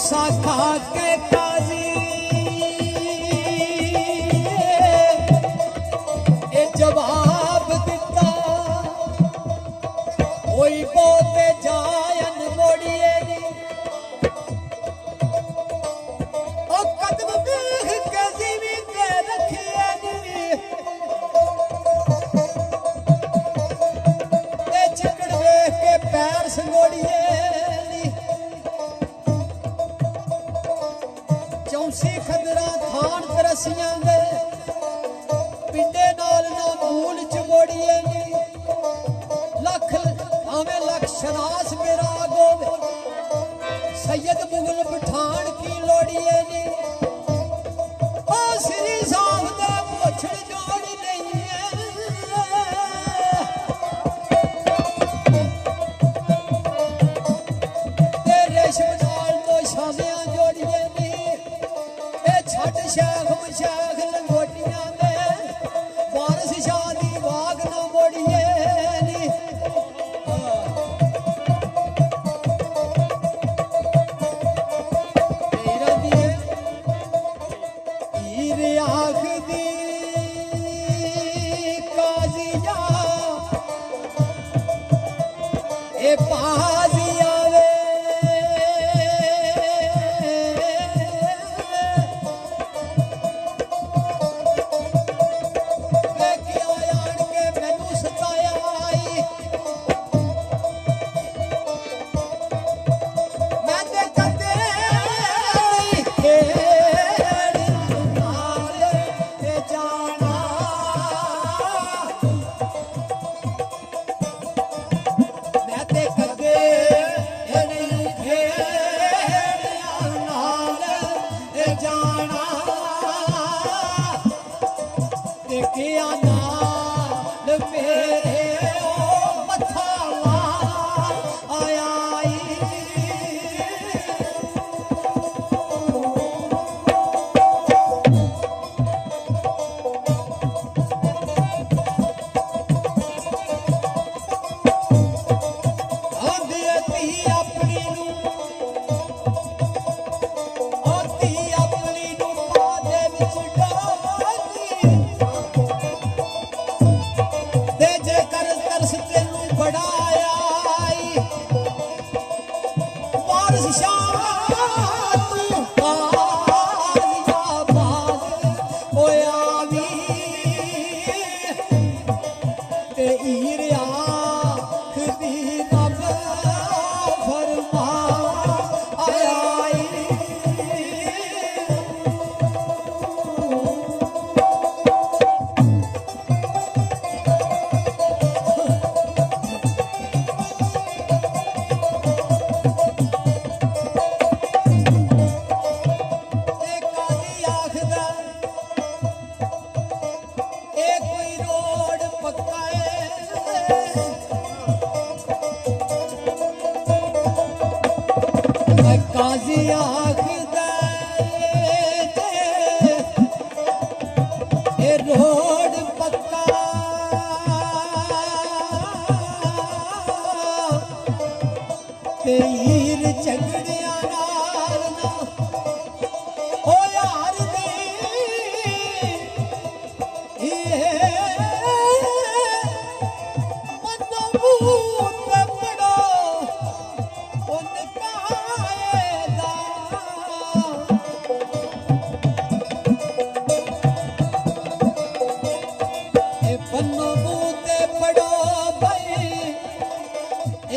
कसा खा के काजी ये जवाब दिता कोई बोते जा ਚੌਂਸੀ ਖਦਰਾ ਥਾਨ ਤਰਸੀਆਂ ਦੇ, ਪਿੰਡੇ ਨਾਲ ਨਾ ਮੂਲ ਚਮੋੜੀਏ ਨੀ। ਲੱਖ ਆਵੇਂ ਲੱਖ ਸ਼ਰਾਸ ਮੇਰਾ ਗੋਵੇ, ਸੈਦ ਮੁਗਲ ਪਠਾਨ ਕੀ ਲੋੜੀਏ ਨੀ।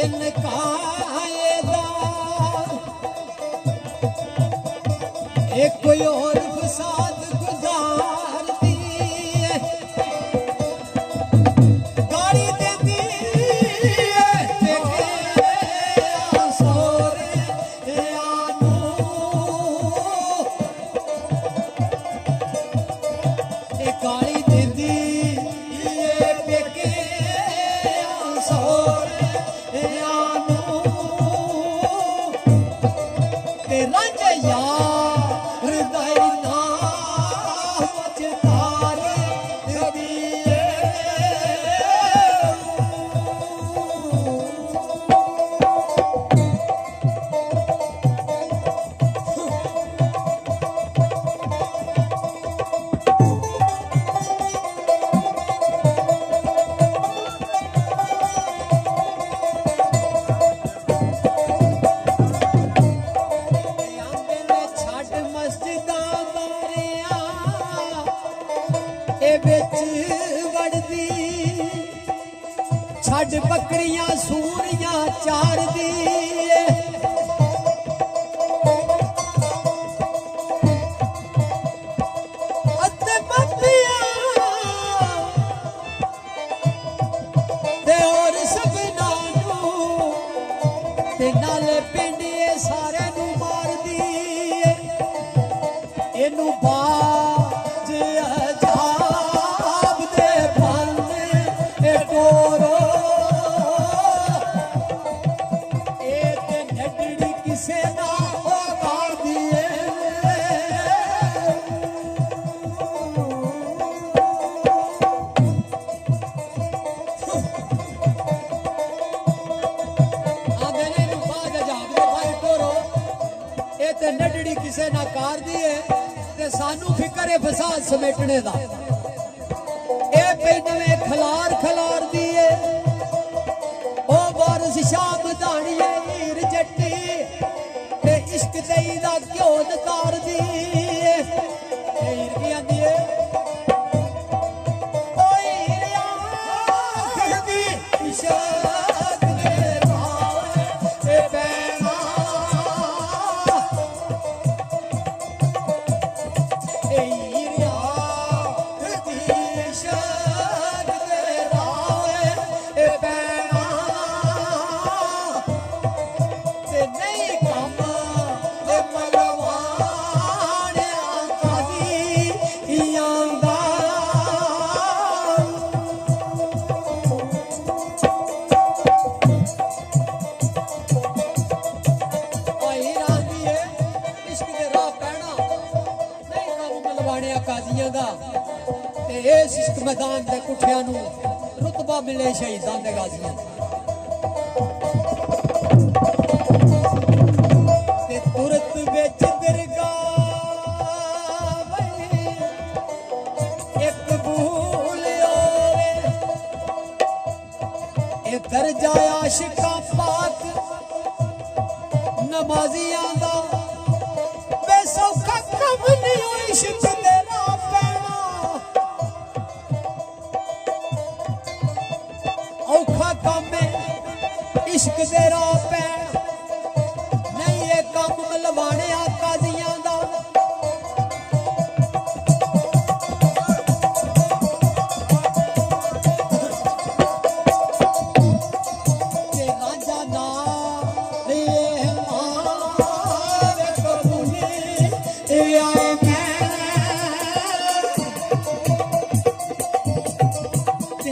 इनकार ਤੇ ਨੱਡੜੀ ਕਿਸੇ ਨਾ ਕਰਦੀ ਏ ਤੇ ਸਾਨੂੰ ਫਿਕਰ ਏ ਫਸਾਦ ਸਮੇਟਣੇ ਦਾ। ਇਹ ਪਈ ਨਵੇਂ ਖਲਾਰ ਖਲਾਰ ਦੀ ਏ। ਉਹ ਵਾਰਸ ਸ਼ਾਮ ਧਾਣੀਏ ਹੀਰ ਜੱਟੀ ਤੇ ਇਸ਼ਕ ਦੇਈ ਦਾ ਕਿਉਂ ਨਤਾਰਦੀ ਏ। ਹੀਰ ਕੀ ਆਂਦੀ ਨਹੀਂ ਕੰਮ ਦਾ। ਤੇ ਇਸ ਇਸ਼ਕ ਮੈਦਾਨ ਦੇ ਕੁੱਠਿਆਂ ਨੂੰ ਰੁਤਬਾ ਮਿਲੇ ਸ਼ਹੀਦਾਂ ਦੇ ਗਾਜ਼ੀਆਂ ਦਾ। ਤੇ ਤੁਰਤ ਵਿੱਚ ਦਰਗਾਹ ਬਈ ਇੱਕ ਭੂਲ ਓਵੇ ਇਹ ਦਰਜਾ ਆਸ਼ਿਕਾਂ ਪਾਕ ਨਮਾਜ਼ੀਆਂ ਇਸ਼ਕ ਦੇ ਨਾ ਪੈਣਾ ਔਖਾ ਕੰਮ ਹੈ ਇਸ਼ਕ ਦੇ ਰਾਹ ਪੈਣਾ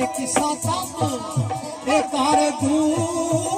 ਕਿਸਾ ਕੰਮ ਤੇ ਕਰ ਦੂਰ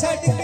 छड़